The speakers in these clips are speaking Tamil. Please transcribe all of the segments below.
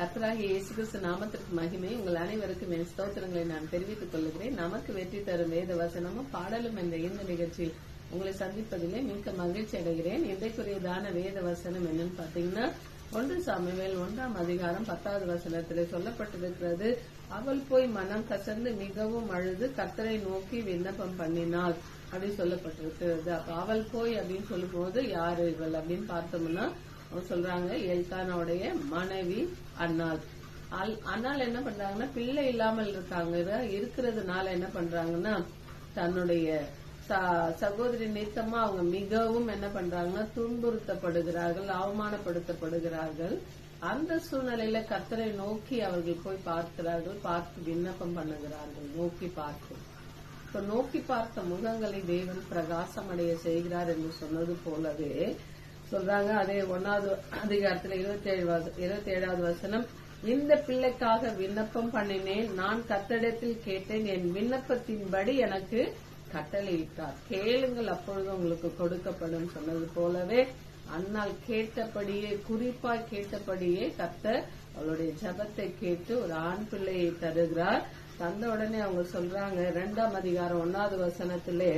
கர்த்தராகிய இயேசு கிறிஸ்து நாமத்திற்கு மகிமை. உங்கள் அனைவருக்கும் என் ஸ்தோத்திரங்களை நான் தெரிவித்துக் கொள்கிறேன். நமக்கு வெற்றி தரும் வேத வசனமும் பாடலும் என்ற இந்த நிகழ்ச்சியில் உங்களை சந்திப்பதிலே மிக்க மகிழ்ச்சி அடைகிறேன். இன்றைக்குரியதான வேத வசனம் என்னன்னு பாத்தீங்கன்னா ஒன்று சாமுவேல் ஒன்றாம் அதிகாரம் பத்தாவது வசனத்தில் சொல்லப்பட்டிருக்கிறது. அவள் போய் மனம் கசந்து மிகவும் அழுது கத்தரை நோக்கி விண்ணப்பம் பண்ணினாள் அப்படி சொல்லப்பட்டிருக்கிறது. அப்ப அவள் போய் அப்படின்னு சொல்லும்போது யாரு இவள் அப்படின்னு பார்த்தோம்னா அவங்க சொல்றாங்க எல்கானாவுடைய மனைவி அன்னாள் அல்- என்ன பண்றாங்கன்னா பிள்ளை இல்லாமல் இருக்காங்க இருக்கிறதுனால என்ன பண்றாங்கன்னா தன்னுடைய ச- சகோதரி நித்தமா அவங்க மிகவும் என்ன பண்றாங்கன்னா துன்புறுத்தப்படுகிறார்கள் அவமானப்படுத்தப்படுகிறார்கள். அந்த சூழ்நிலையில கத்தரை நோக்கி அவர்கள் போய் பார்க்கிறார்கள் பார்த்து விண்ணப்பம் பண்ணுகிறார்கள் நோக்கி பார்த்து. இப்ப நோக்கி பார்த்த முகங்களை தேவன் பிரகாசமடைய செய்கிறார் என்று சொன்னது போலவே சொல்றாங்க. அதே ஒன்னாவது அதிகாரத்துல இருபத்தி ஏழு இருபத்தி ஏழாவது வசனம் இந்த பிள்ளைக்காக விண்ணப்பம் பண்ணினேன். நான் கத்தடத்தில் கேட்டேன். என் விண்ணப்பத்தின்படி எனக்கு கட்டளையிட்டார். கேளுங்கள் அப்பொழுது உங்களுக்கு கொடுக்கப்படும் சொன்னது போலவே அன்னால் கேட்டபடியே குறிப்பாய் கேட்டபடியே கத்த அவளுடைய ஜெபத்தை கேட்டு ஒரு ஆண் பிள்ளையை தருகிறார். தந்த உடனே அவங்க சொல்றாங்க இரண்டாம் அதிகாரம் ஒன்னாவது வசனத்திலே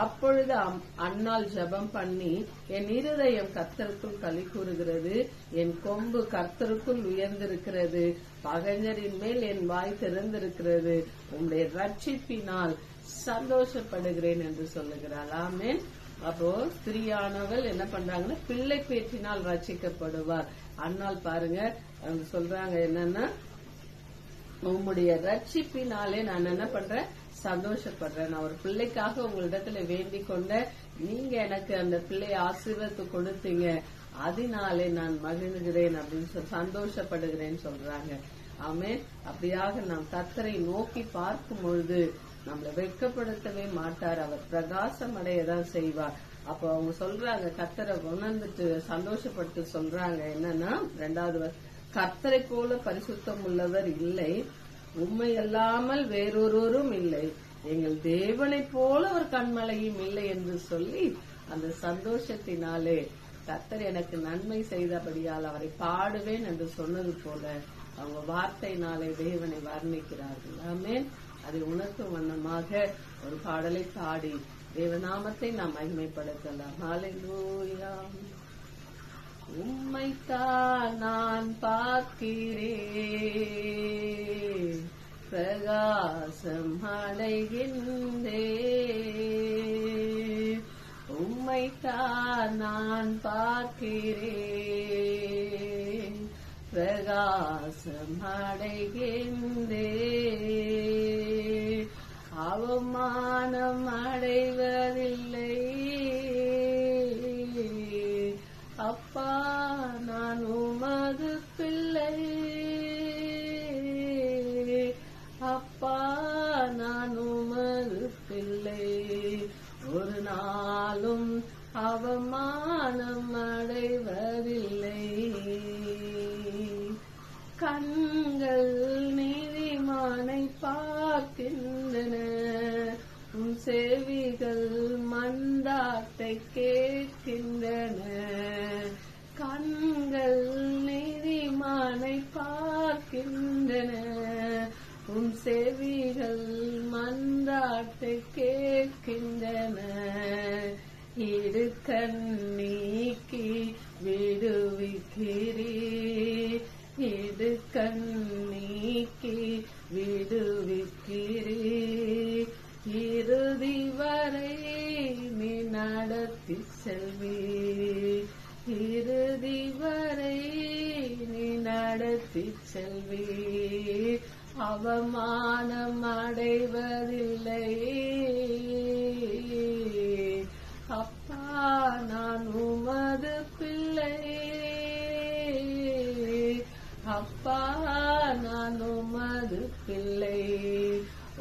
அப்பொழுது அம்- ஜபம் ஜெபம் பண்ணி என் இருதயம் கர்த்தருக்குள் களி கூறுகிறது என் கொம்பு கர்த்தருக்குள் உயர்ந்திருக்கிறது பகைஞரின் மேல் என் வாய் திறந்திருக்கிறது உங்களுடைய ரட்சிப்பினால் சந்தோஷப்படுகிறேன் என்று சொல்லுகிறாள் ஆமென். அப்போ ஸ்திரியானவள் என்ன பண்றாங்கன்னா பிள்ளை பேச்சினால் ரட்சிக்கப்படுவார் அன்னால் பாருங்க அவங்க சொல்றாங்க என்னன்னா உங்களுடைய ரட்சிப்பினாலே நான் என்ன பண்றேன் சந்தோஷப்படுறேன். நான் ஒரு பிள்ளைக்காக உங்களிடத்துல வேண்டி கொண்ட நீங்க எனக்கு அந்த பிள்ளைய ஆசீர்வத்து கொடுத்தீங்க. அதனாலே நான் மகிழ்கிறேன் அப்படின்னு சொல்லி சந்தோஷப்படுகிறேன்னு சொல்றாங்க. ஆமே அப்படியாக நாம் கத்தரை நோக்கி பார்க்கும் பொழுது நம்மளை வெட்கப்படுத்தவே மாட்டார். அவர் பிரகாசம் அடையதான் செய்வார். அப்போ அவங்க சொல்றாங்க கத்தரை உணர்ந்துட்டு சந்தோஷப்பட்டு சொல்றாங்க. என்னன்னா ரெண்டாவது கத்தரை கர்த்தரை போல பரிசுத்தம் உள்ளவர் இல்லை. உண்மையல்லாமல் வேறொருவரும் இல்லை. எங்கள் தேவனைப் போல ஒரு கண்மலையும் இல்லை என்று சொல்லி அந்த சந்தோஷத்தினாலே கத்தர் எனக்கு நன்மை செய்தபடியால் அவரை பாடுவேன் என்று சொன்னது போல அவங்க வார்த்தையினாலே தேவனை வர்ணிக்கிறார்கள். ஆமே அதை உணர்த்தும் வண்ணமாக ஒரு பாடலை பாடி தேவநாமத்தை நாம் மகிமைப்படுத்தலாம். ஹalleluya உம்மைத்தான் நான் பார்க்கிறேன். பிரகாசம் அடைகின்றேன். உம்மைத்தான் நான் பார்க்கிறேன். பிரகாசம் அடைகின்றேன். அவமானம் அடைவதில்லை. அப்பா கேட்கின்றன. உன் செவிகள் மந்தாட்டை கேட்கின்றன. இரு கண்ணீக்கி விடுவிக்கிறீ செல்வி அவமானம் அடைவதில்லை. அப்பா நான் உமது பிள்ளை. அப்பா நான் உமது பிள்ளை.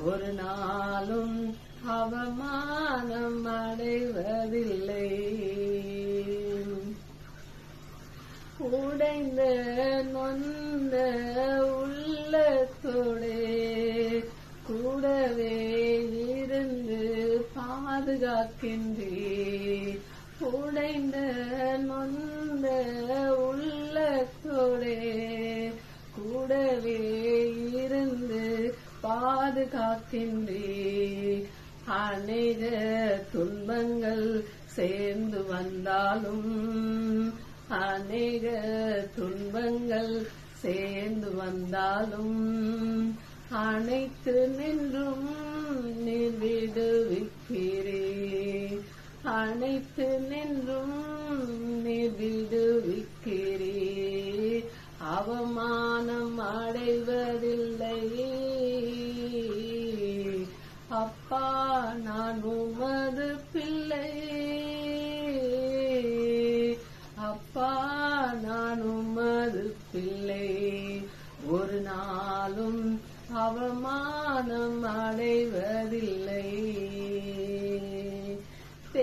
ஒரு நாளும் அவமானம் அடைவதில்லை. உடைந்த நொன் பாதுகாக்கின்றே உடைந்த நொந்த உள்ளத்தோடே கூடவே இருந்து பாதுகாக்கின்றே அநேக துன்பங்கள் சேர்ந்து வந்தாலும் அநேக துன்பங்கள் சேர்ந்து வந்தாலும் அனைத்து நின்றும் அனைத்து நின்றும் விடுவிக்கிறே அவமானம் அடைவதில்லை அப்பா நான் உமது பிள்ளை அப்பா நான் உமது பிள்ளை ஒரு நாளும் அவமானம் அடைவதில்லை.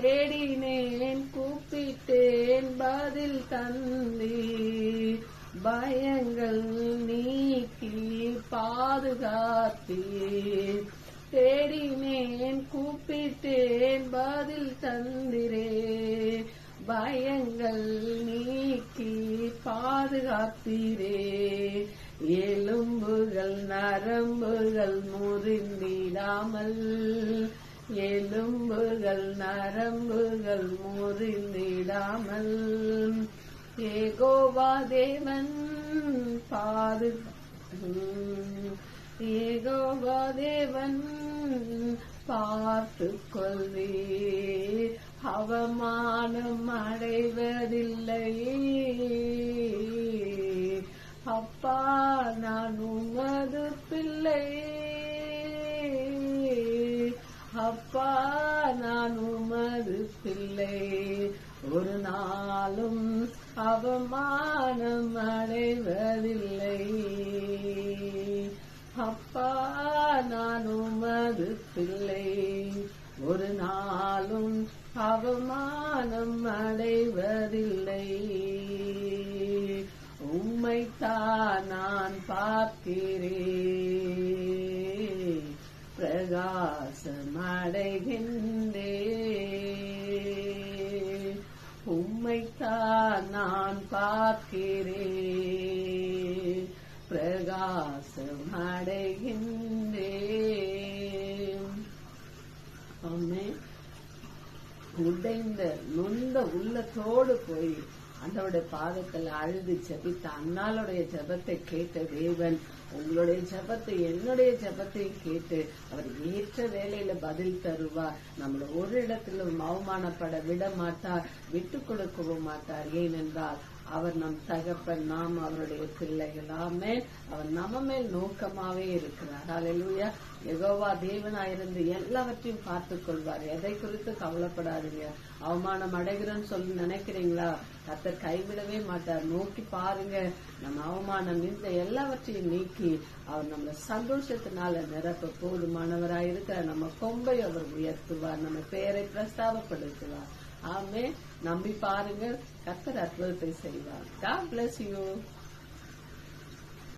தேடினேன் கூப்பிட்டேன் பதில் தந்தி பயங்கள் நீக்கி பாதுகாத்தீர். தேடினேன் கூப்பிட்டேன் பதில் தந்திரே. பயங்கள் நீக்கி பாதுகாத்தீரே. எலும்புகள் நரம்புகள் முறிந்திடாமல் எலும்புகள் நரம்புகள் முறிந்திடாமல். ஏகோவா தேவன் பாது ஏகோவா தேவன் பார்த்து கொள்வே அவமானம் அடைவதில்லை அப்பா நான் உமது பிள்ளை. அப்பா நான் உமது பிள்ளை ஒரு நாளும் அவமானம் அடைவதில்லை. அப்பா நான் உமது பிள்ளை ஒரு நாளும் அவமானம் அடைவதில்லை. உம்மைத்தான் நான் பார்க்கிறேன். அடைகின்றே உம்மைத்தான் நான் பார்க்கிறேன். பிரகாசம் அடைகின்றேன் உடைந்த நொந்த உள்ளத்தோடு போய் ஆண்டவருடைய பாதத்தில் அழுது ஜெபித்த அண்ணாளுடைய ஜெபத்தை கேட்ட தேவன் உங்களுடைய ஜெபத்தை என்னுடைய ஜெபத்தை கேட்டு அவர் ஏற்ற வேலையில பதில் தருவார். நம்மளை ஒரு இடத்திலும் அவமானப்பட விட மாட்டார் விட்டு கொடுக்கவும் மாட்டார். ஏனென்றால் அவர் நம் தகப்பன் நாம் அவருடைய பிள்ளைகள் ஆமென். அவர் நம்ம மேல் நோக்கமாவே இருக்கிறார். ஹalleluya எகோவா தேவனாயிருந்து எல்லாவற்றையும் பார்த்து கொள்வார். எதை குறித்து கவலைப்படாதீங்க. அவமானம் அடைகிறோன்னு சொல்லி நினைக்கிறீங்களா? கத்தர் கைவிடவே மாட்டார். நோக்கி பாருங்க. நம்ம அவமானம் இந்த எல்லாவற்றையும் நீக்கி அவர் நம்ம சந்தோஷத்தினால நிரப்ப போதுமானவராய் நம்ம கொம்பை அவர் உயர்த்துவார். நம்ம பெயரை பிரஸ்தாபப்படுத்துவார். ஆமே நம்பி பாருங்க கத்தர் அற்புதத்தை செய்வார். God bless you